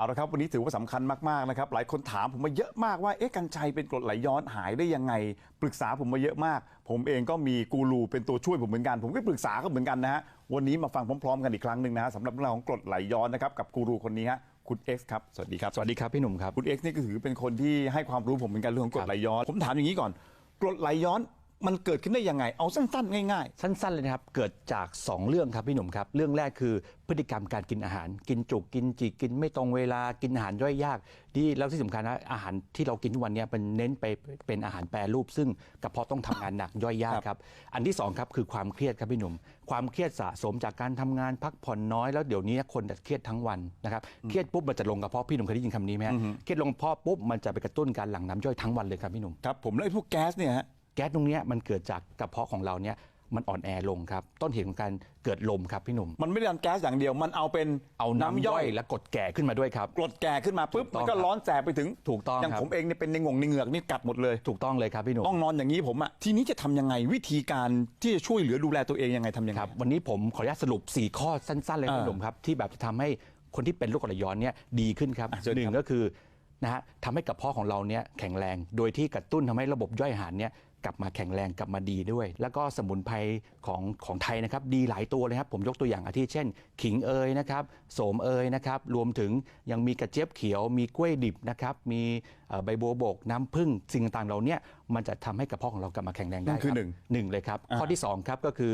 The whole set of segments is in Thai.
เอาละครับวันนี้ถือว่าสำคัญมากๆนะครับหลายคนถามผมมาเยอะมากว่าเอ๊ะกัญชัยเป็นกรดไหลย้อนหายได้ยังไง ปรึกษาผมมาเยอะมาก ผมเองก็มีกูรูเป็นตัวช่วยผมเหมือนกัน ผมก็ปรึกษาเขาเหมือนกันนะฮะวันนี้มาฟังพร้อมๆกันอีกครั้งหนึ่งนะฮะสำหรับเรื่องของกรดไหลย้อนนะครับกับกูรูคนนี้ฮะคุณเอ็กซ์ครับสวัสดีครับสวัสดีครับพี่หนุ่มครับคุณเอ็กซ์นี่ก็ถือเป็นคนที่ให้ความรู้ผมเหมือนกันเรื่องของกรดไหลย้อน ผมถามอย่างนี้ก่อนกรดไหลย้อน มันเกิดขึ้นได้ยังไง เอาสั้นๆ ง่าย สั้นๆเลยนะครับ เกิดจาก 2 เรื่องครับพี่หนุ่มครับ เรื่องแรกคือพฤติกรรมการกินอาหาร กินจุกกินจิกกินไม่ตรงเวลากินอาหารย่อยยากที่แล้วที่สำคัญนะอาหารที่เรากินทุกวันเนี้เป็นเน้นไปเป็นอาหารแปรรูป ซึ่งกระเพาะต้องทำงานหนักย่อยยากครับ อันที่สองครับคือความเครียดครับพี่หนุ่ม ความเครียดสะสมจากการทำงานพักผ่อนน้อยแล้วเดี๋ยวนี้คนจะเครียดทั้งวันนะครับเครียดปุ๊บมันจะลงกระเพาะพี่หนุ่มเคยได้ยินคำนี้ไหมฮะเครียดลงกระเพาะปุ๊บมันจะไปกระตุ้นการหลั่งน้ำย่อยทั้งวันเลยครับพี่หนุ่ม ๆ ครับผมแล้วไอ้พวกแก๊สเนี่ยฮะ แก๊สตรงเนี้ยมันเกิดจากกระเพาะของเราเนี่ยมันอ่อนแอลงครับ ต้นเหตุของการเกิดลมครับพี่หนุ่ม มันไม่ได้ดันแก๊สอย่างเดียว มันเอาเป็นเอาน้ำย่อยและกรดแก่ขึ้นมาด้วยครับ กรดแก่ขึ้นมาปุ๊บถูกต้มัองนก็ร้อนแสบไปถึงถูกต้องอย่างครับผมเองเนี่ยเป็นในงงในเหงือกนี่กัดหมดเลยถูกต้องเลยครับพี่หนุ่มต้องนอนอย่างนี้ผมอะทีนี้จะทำยังไงวิธีการที่จะช่วยเหลือดูแลตัวเองยังไงทำยังไงครับวันนี้ผมขออนุญาตสรุป 4 ข้อสั้นๆเลยครับอ่าพี่หนุ่มครับที่แบบจะทำให้คนที่เป็นโรคกรดไหลย้อนเนี่ยดีขึ้นครับอะเชิญหนึ่คงรับก็คือ นะฮะทำให้กระเพาะของเราเนี่ยแข็งแรง โดยที่กระตุ้นทำให้ระบบย่อยอาหารเนี่ยกลับมาแข็งแรงกลับมาดีด้วย แล้วก็สมุนไพรของของไทยนะครับดีหลายตัวเลยครับผมยกตัวอย่างอาทิเช่น ขิงเอยนะครับโสมเอยนะครับรวมถึงยังมีกระเจี๊ยบเขียว มีกล้วยดิบนะครับมีเอ่อใบบัวบกน้ำผึ้งสิ่งต่างๆเราเนี่ยมันจะทำให้กระเพาะของเรากลับมาแข็งแรงได้นั่นคือรับหนึ่งหนึ่งเลยครับอ่าข้อที่2ครับก็คือ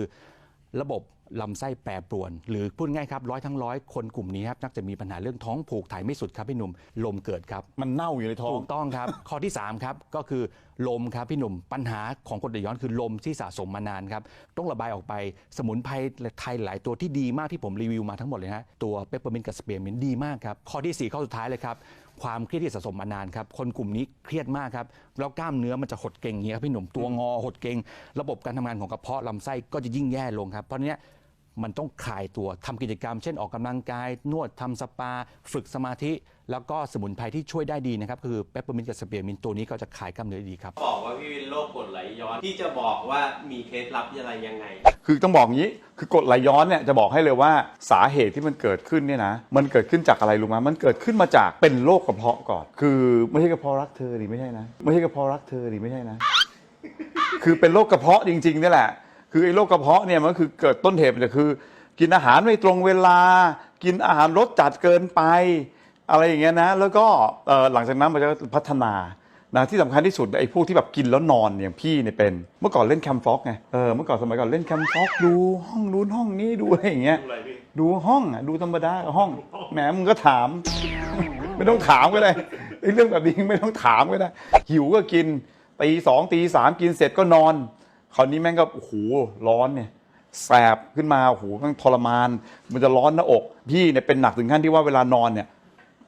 ระบบ ลำไส้แปรปรวน หรือพูดง่ายครับร้อยทั้งร้อยคนกลุ่มนี้ครับนักจะมีปัญหาเรื่องท้องผูกถ่ายไม่สุดครับพี่หนุ่มลมเกิดครับ มันเน่าอยู่ในท้องถูกต้องครับ ข้อที่3ครับก็คือลมครับพี่หนุ่มปัญหาของกรดไหลย้อนคือลมที่สะสมมานานครับต้องระบายออกไปสมุนไพรไทยหลายตัวที่ดีมากที่ผมรีวิวมาทั้งหมดเลยนะตัวเปปเปอร์มินต์กับสเปียร์มินต์ดีมากครับข้อทีสี่4 ข้อสุดท้ายเลยครับความเครียดที่สะสมมานานครับคนกลุ่มนี้เครียดมากครับแล้วกล้ามเนื้อมันจะหดเกร็งอย่างเงี้ยครับพี่หนุ่มตัวงอหดเกร็งระบบการทำงานของกระเพาะลำไส้ก็จะยิ่งแย่ลงครับเพราะเนี้ย มันต้องคลายตัวทำกิจกรรม เช่นออกกำลังกาย นวดทำสปา ฝึกสมาธิ แล้วก็สมุนไพรที่ช่วยได้ดีนะครับ คือเปปเปอร์มินต์กับสเปียร์มินต์ตัวนี้ก็จะคลายกล้ามเนื้อดีครับ บอกว่าพี่เป็นโรคกรดไหลย้อนที่จะบอกว่ามีเคล็ดลับอะไรยังไง คือต้องบอกงี้คือกรดไหลย้อนเนี่ยจะบอกให้เลยว่าสาเหตุที่มันเกิดขึ้นเนี่ยนะมันเกิดขึ้นจากอะไรรู้ไหมมันเกิดขึ้นมาจากเป็นโรคกระเพาะก่อน คือไม่ใช่กระเพาะรักเธอดิไม่ใช่นะไม่ใช่กระเพาะรักเธอดิไม่ใช่นะ คือเป็นโรคกระเพาะจริงๆนี่แหละ คือไอ้โรคกระเพาะเนี่ยมันก็คือเกิดต้นเหตุมาจากคือ กินอาหารไม่ตรงเวลา กินอาหารรสจัดเกินไป อะไรอย่างเงี้ยนะแล้วก็เอ่อหลังจากนั้นมันจะพัฒนานะที่สำคัญที่สุดไอ้พวกที่แบบกินแล้วนอนอย่างพี่เนี่ยเป็น เมื่อก่อนเล่นแคมฟ็อกไงเออเมื่อก่อนสมัยก่อนเล่นแคมฟ็อกดูห้องนู้นห้องนี้ดูอะไรอย่างเงี้ยดูห้องอะดูธรรมดาห้องแหมมึงก็ถาม ไม่ต้องถามก็ได้ไอ้เรื่องแบบนี้ไม่ต้องถามก็ได้หิวก็กินตีสองตีสามกินเสร็จก็นอน คราวนี้แม่งก็โอ้โหร้อนเนี่ยแสบขึ้นมาโอ้โหม่งทรมาน มันจะร้อนหน้าอก พี่เนี่ยเป็นหนักถึงขั้นที่ว่าเวลานอนเนี่ย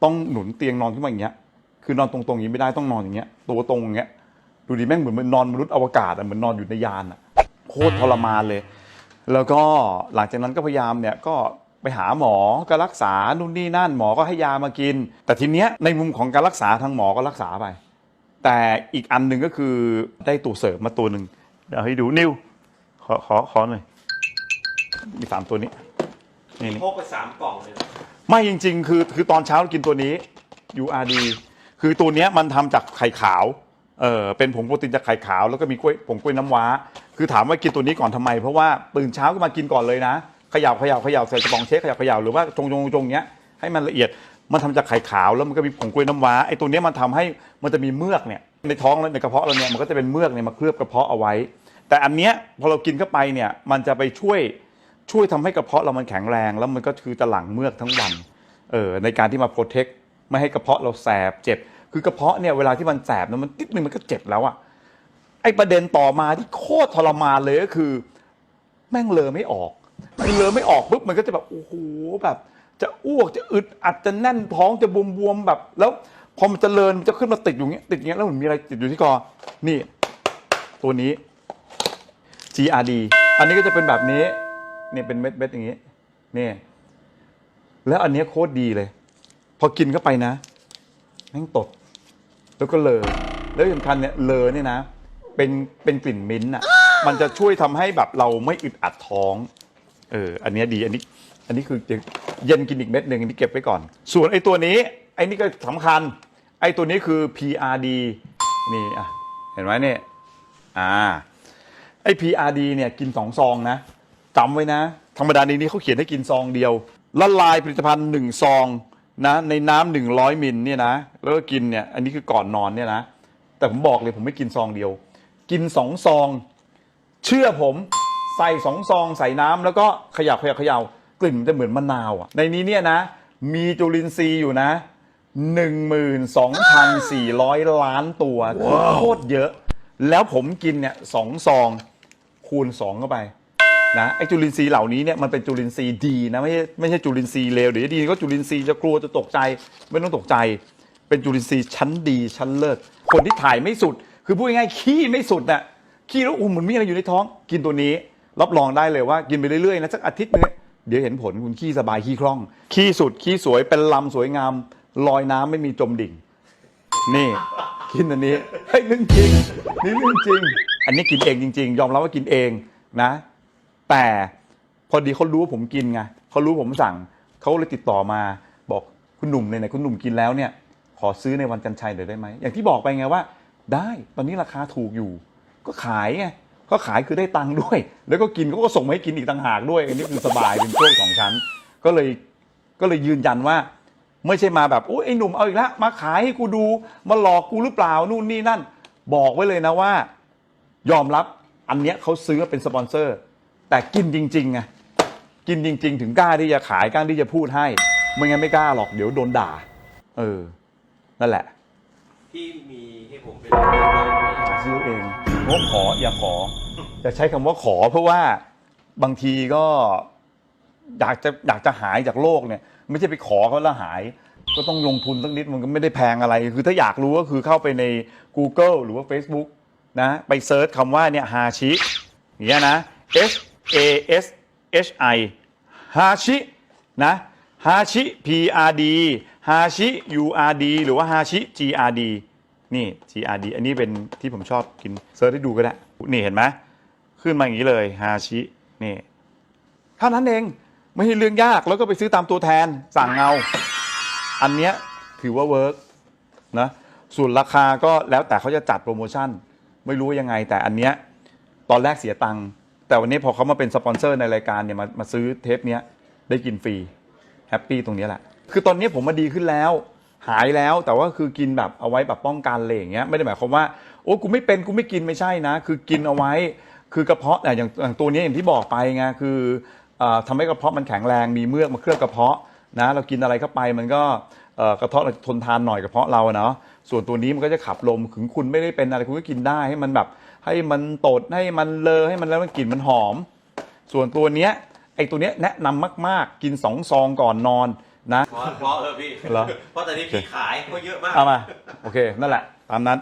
ต้องหนุนเตียงนอนขึ้นมาอย่างเงี้ย คือนอนตรงๆอย่างนี้ไม่ได้ต้องนอนอย่างเงี้ย ตัวตรงอย่างเงี้ย ดูดิแม่งเหมือนมันนอนมนุษย์อวกาศอะเหมือนนอนอยู่ในยานอะโคตรทรมานเลย แล้วก็หลังจากนั้นก็พยายามเนี่ยก็ไปหาหมอก็รักษานู่นนี่นั่นหมอก็ให้ยามากิน แต่ทีเนี้ยในมุมของการรักษาทางหมอก็รักษาไป แต่อีกอันหนึ่งก็คือได้ตัวเสริมมาตัวหนึ่ง เดี๋ยวให้ดูนิวขอขอขอหน่อยมีสามตัวนี้นี่นี่พกไปสามกล่องเลยนะไม่จริง ๆ คือคือตอนเช้าเรากินตัวนี้ URD คือตัวเนี้ยมันทำจากไข่ขาวเออเป็นผงโปรตีนจากไข่ขาวแล้วก็มีกล้วยผงกล้วยน้ำว้า คือถามว่ากินตัวนี้ก่อนทำไม เพราะว่าตื่นเช้าก็มากินก่อนเลยนะเขย่าเขย่าเขย่าใส่กระป๋องเช็คเขย่าเขย่าหรือว่าจงจงจงเนี้ยให้มันละเอียด มันทำจากไข่ขาวแล้วมันก็มีผงกล้วยน้ำว้าไอ้ตัวเนี้ยมันทำให้มันจะมีเมือกเนี่ยในท้องและในกระเพาะเราเนี่ยมันก็จะเป็นเมือกเนี่ยมาเคลือบกระเพาะเอาไว้ แต่อันเนี้ยพอเรากินเข้าไปเนี่ยมันจะไปช่วยช่วยทำให้กระเพาะเรามันแข็งแรง แล้วมันก็คือจะหลั่งเมือกทั้งวันเออในการที่มาโปรเทคไม่ให้กระเพาะเราแสบเจ็บ คือกระเพาะเนี่ยเวลาที่มันแสบนะมันนิดนึงมันก็เจ็บแล้วอะไอประเด็นต่อมาที่โคตรทรมานเลยก็คือ แม่งเลอไม่ออกคือเลอไม่ออกปุ๊บมันก็จะแบบโอ้โหแบบ จะอ้วกจะอึดอัดจะแน่นท้องจะบวมๆแบบ แล้วพอมันจะเลินมันจะขึ้นมาติดอยู่างเงี้ยติดอย่างเงี้ยแล้วเหมือนมีอะไรติดอยู่ที่คอนี่ ตัวนี้ GRD อันนี้ก็จะเป็นแบบนี้เนี่ยเป็นเม็ดเม็ดๆอย่างนี้นี่แล้วอันนี้โคตรดีเลย พอกินเข้าไปนะแม่งตด แล้วก็เลอแล้วสำคัญเนี่ยเลอเนี่ยนะ เป็นเป็นกลิ่นมิ้นท์อะ มันจะช่วยทำให้แบบเราไม่อึดอัดท้อง เออ อันนี้ดี อันนี้ อันนี้คือ เย็นกินอีกเม็ดหนึ่งอันนี้เก็บไว้ก่อน ส่วนไอ้ตัวนี้ไอ้นี่ก็สำคัญ ไอ้ตัวนี้คือ PRD นี่อะเห็นไหมเนี่ยอ่าไอ้ PRD เนี่ยกินสองซองนะจำไว้นะ ธรรมดาในนี้เขาเขียนให้กินซองเดียวละลายผลิตภัณฑ์หนึ่งซองนะในน้ำหนึ่งร้อยมิลเนี่ยนะแล้วก็กินเนี่ยอันนี้คือก่อนนอนเนี่ยนะแต่ผมบอกเลยผมไม่กินซองเดียว กินสองซอง เชื่อผมใส่สองซองใส่น้ำแล้วก็ขยับขยับเขย่า กลิ่นมันจะเหมือนมะนาวอะในนี้เนี่ยนะ มีจุลินทรีย์อยู่นะ 12,400 ล้านตัวคือโคตรเยอะ แล้วผมกินเนี่ยสองซองคูณ2เข้าไปนะไอ้จุลินทรีย์เหล่านี้เนี่ยมันเป็นจุลินทรีย์ดีนะไม่ใช่ไม่ใช่จุลินทรีย์เลวเดี๋ยวดีก็จุลินทรีย์จะกลัวจะตกใจไม่ต้องตกใจ เป็นจุลินทรีย์ชั้นดีชั้นเลิศคนที่ถ่ายไม่สุด คือพูดง่ายๆขี้ไม่สุดน่ะขี้แล้วอุ้มเหมือนมีอะไรอยู่ในท้อง กินตัวนี้ รับรองได้เลยว่า กินไปเรื่อยๆนะสักอาทิตย์นึง เดี๋ยวเห็นผลคุณขี้สบายขี้คล่อง ขี้สุดขี้สวยเป็นลำสวยงามลอยน้ำไม่มีจมดิ่ง นี่กินอันนี้เฮ้ยเรื่องจริงนี่เรื่องจริง อันนี้กินเองจริง ๆ ยอมรับว่ากินเองนะ แต่พอดีเขารู้ว่าผมกินไงเขารู้ผมสั่งเขาเลยติดต่อมาบอกคุณหนุ่มไหนคุณหนุ่มกินแล้วเนี่ย ขอซื้อในวันกันชัยหน่อยได้ไหมอย่างที่บอกไปไงว่า ได้ตอนนี้ราคาถูกอยู่ ก็ขายไง ก็ขายคือได้ตังค์ด้วย แล้วก็กินเขาก็ส่งมาให้กินอีกต่างหากด้วยอันนี้คือสบายเป็นช่วงของชั้น ก็เลยก็เลยยืนยันว่า ไม่ใช่มาแบบโอ้ยไอ้หนุ่มเอาอีกแล้วมาขายให้กูดูมาหลอกกูหรือเปล่านู่นนี่นั่น บอกไว้เลยนะว่า ยอมรับอันเนี้ยเขาซื้อมาเป็นสปอนเซอร์ แต่กินจริงๆไงกินจริง ๆ ถึงกล้าที่จะขายกล้าที่จะพูดให้ไม่งั้นไม่กล้าหรอกเดี๋ยวโดนด่า เออ นั่นแหละ ที่มีให้ผมเป็นหาซื้อเอง งบขออย่าขอ จะใช้คำว่าขอเพราะว่าบางทีก็อยากจะอยากจะหายจากโลกเนี่ย ไม่ใช่ไปขอเขาแล้วหาย ก็ต้องลงทุนสักนิดมันก็ไม่ได้แพงอะไร คือถ้าอยากรู้ก็คือเข้าไปใน Google หรือว่า Facebook นะไปเซิร์ชคำว่าเนี่ยฮาชิอย่างเงี้ยนะ H A S H I ฮาชินะฮาชิ P R D ฮาชิ U R D หรือว่าฮาชิ G R D นี่ G R D อันนี้เป็นที่ผมชอบกินเซิร์ชให้ดูก็ได้ นี่เห็นไหมขึ้นมาอย่างนี้เลยฮาชินี่เท่านั้นเองไม่ใช่เรื่องยากแล้วก็ไปซื้อตามตัวแทนสั่งเอาอันเนี้ยถือว่าเวิร์กนะส่วนราคาก็แล้วแต่เขาจะจัดโปรโมชั่น ไม่รู้ยังไง แต่อันเนี้ยตอนแรกเสียตังค์แต่วันนี้พอเขามาเป็นสปอนเซอร์ในรายการเนี่ยมามาซื้อเทปเนี้ยได้กินฟรีแฮปปี้ตรงนี้แหละ คือตอนนี้ผมมาดีขึ้นแล้ว หายแล้วแต่ว่าคือกินแบบเอาไว้แบบป้องกันอะไรอย่างเงี้ยไม่ได้หมายความว่าโอ้กูไม่เป็นกูไม่กินไม่ใช่นะ คือกินเอาไว้ คือกระเพาะอ่อย่างอย่างตัวนี้อย่างที่บอกไปไงคือเอ่อทำให้กระเพาะมันแข็งแรงมีเมือกมาเคลือบกระเพาะนะเรากินอะไรเข้าไปมันก็เอ่อกระเพาะเราทนทานหน่อยกระเพาะเราอะเนาะส่วนตัวนี้มันก็จะขับลมถึงคุณไม่ได้เป็นอะไรคุณก็กินได้ให้มันแบบให้มันตดให้มันเลอให้มันแล้วมันกลิ่นมันหอม ส่วนตัวเนี้ยไอ้ตัวเนี้ยแนะนำมาก ๆ กินสองซองก่อนนอน นะเพราะเพราะเออพี่เหรอ เพราะตอนนี้พี่ขายเขาเยอะมาก เอามา โอเค นั่นแหละ ตามนั้น